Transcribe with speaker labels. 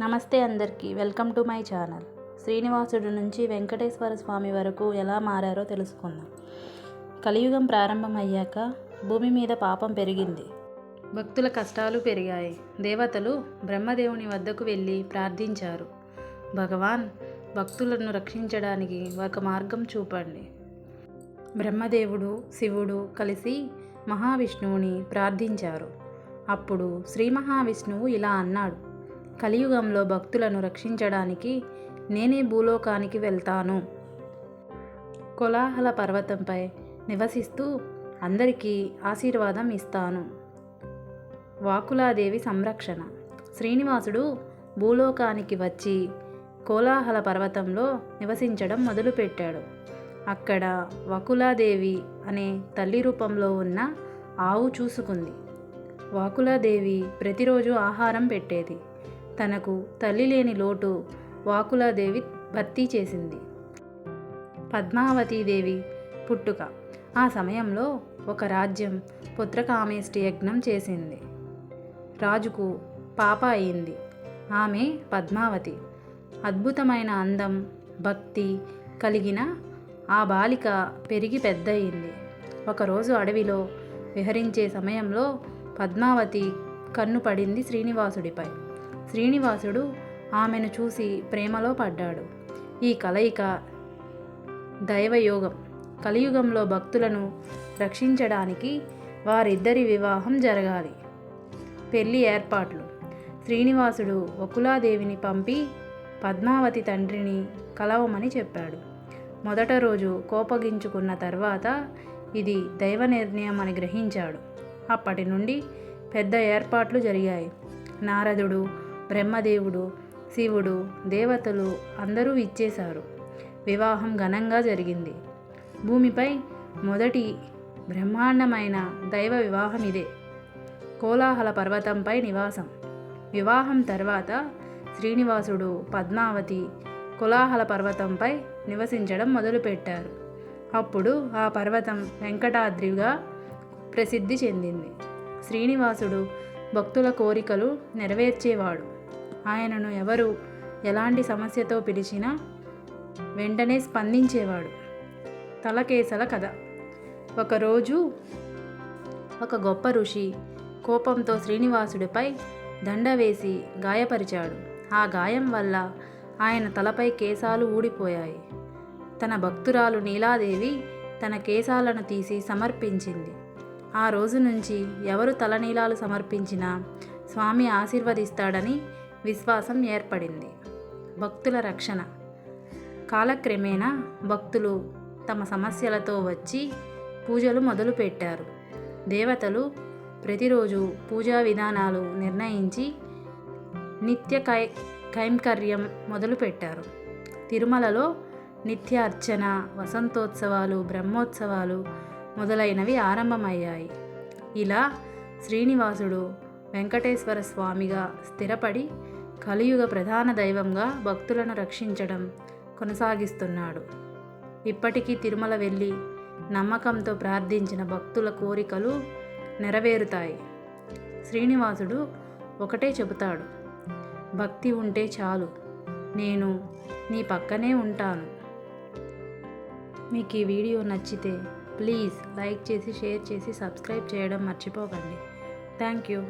Speaker 1: నమస్తే అందరికీ welcome to my channel. శ్రీనివాసుడు నుంచి వెంకటేశ్వర స్వామి వరకు ఎలా మారారో తెలుసుకుందాం. కలియుగం ప్రారంభమయ్యాక భూమి మీద పాపం పెరిగింది. భక్తుల కష్టాలు పెరిగాయి. దేవతలు బ్రహ్మదేవుని వద్దకు వెళ్ళి ప్రార్థించారు. భగవాన్ భక్తులను రక్షించడానికి ఒక మార్గం చూపండి. బ్రహ్మదేవుడు శివుడు కలిసి మహావిష్ణువుని ప్రార్థించారు. అప్పుడు శ్రీ మహావిష్ణువు ఇలా అన్నాడు. కలియుగంలో భక్తులను రక్షించడానికి నేనే భూలోకానికి వెళ్తాను. కోలాహల పర్వతంపై నివసిస్తూ అందరికీ ఆశీర్వాదం ఇస్తాను. వాకులాదేవి సంరక్షణ. శ్రీనివాసుడు భూలోకానికి వచ్చి కోలాహల పర్వతంలో నివసించడం మొదలుపెట్టాడు. అక్కడ వకులాదేవి అనే తల్లి రూపంలో ఉన్న ఆవు చూసుకుంది. వాకులాదేవి ప్రతిరోజు ఆహారం పెట్టేది. తనకు తల్లి లేని లోటు వాకులాదేవి భర్తీ చేసింది. పద్మావతీదేవి పుట్టుక. ఆ సమయంలో ఒక రాజ్యం పుత్రకామేష్టి యజ్ఞం చేసింది. రాజుకు పాప అయింది. ఆమె పద్మావతి. అద్భుతమైన అందం భక్తి కలిగిన ఆ బాలిక పెరిగి పెద్దయింది. ఒకరోజు అడవిలో విహరించే సమయంలో పద్మావతి కన్ను పడింది శ్రీనివాసుడిపై. శ్రీనివాసుడు ఆమెను చూసి ప్రేమలో పడ్డాడు. ఈ కలయిక దైవయోగం. కలియుగంలో భక్తులను రక్షించడానికి వారిద్దరి వివాహం జరగాలి. పెళ్ళి ఏర్పాట్లు. శ్రీనివాసుడు వకులాదేవిని పంపి పద్మావతి తండ్రిని కలవమని చెప్పాడు. మొదట రోజు కోపగించుకున్న తర్వాత ఇది దైవ నిర్ణయం అని గ్రహించాడు. అప్పటి నుండి పెద్ద ఏర్పాట్లు జరిగాయి. నారదుడు బ్రహ్మదేవుడు శివుడు దేవతలు అందరూ ఇచ్చేశారు. వివాహం ఘనంగా జరిగింది. భూమిపై మొదటి బ్రహ్మాండమైన దైవ వివాహం ఇదే. కోలాహల పర్వతంపై నివాసం. వివాహం తర్వాత శ్రీనివాసుడు పద్మావతి కోలాహల పర్వతంపై నివసించడం మొదలుపెట్టారు. అప్పుడు ఆ పర్వతం వెంకటాద్రిగా ప్రసిద్ధి చెందింది. శ్రీనివాసుడు భక్తుల కోరికలు నెరవేర్చేవాడు. ఆయనను ఎవరు ఎలాంటి సమస్యతో పిలిచినా వెంటనే స్పందించేవాడు. తలకేసల కథ. ఒకరోజు ఒక గొప్ప ఋషి కోపంతో శ్రీనివాసుడిపై దండ వేసి గాయపరిచాడు. ఆ గాయం వల్ల ఆయన తలపై కేశాలు ఊడిపోయాయి. తన భక్తురాలు నీలాదేవి తన కేశాలను తీసి సమర్పించింది. ఆ రోజు నుంచి ఎవరు తలనీలాలు సమర్పించినా స్వామి ఆశీర్వదిస్తాడని విశ్వాసం ఏర్పడింది. భక్తుల రక్షణ. కాలక్రమేణా భక్తులు తమ సమస్యలతో వచ్చి పూజలు మొదలుపెట్టారు. దేవతలు ప్రతిరోజు పూజా విధానాలు నిర్ణయించి నిత్య కై కైంకర్యం మొదలుపెట్టారు. తిరుమలలో నిత్య అర్చన వసంతోత్సవాలు బ్రహ్మోత్సవాలు మొదలైనవి ఆరంభమయ్యాయి. ఇలా శ్రీనివాసుడు వెంకటేశ్వర స్వామిగా స్థిరపడి కలియుగ ప్రధాన దైవంగా భక్తులను రక్షించడం కొనసాగిస్తున్నాడు. ఇప్పటికీ తిరుమల వెళ్ళి నమ్మకంతో ప్రార్థించిన భక్తుల కోరికలు నెరవేరుతాయి. శ్రీనివాసుడు ఒకటే చెబుతాడు భక్తి ఉంటే చాలు నేను నీ పక్కనే ఉంటాను. మీకు ఈ వీడియో నచ్చితే ప్లీజ్ లైక్ చేసి షేర్ చేసి సబ్స్క్రైబ్ చేయడం మర్చిపోకండి. Thank you.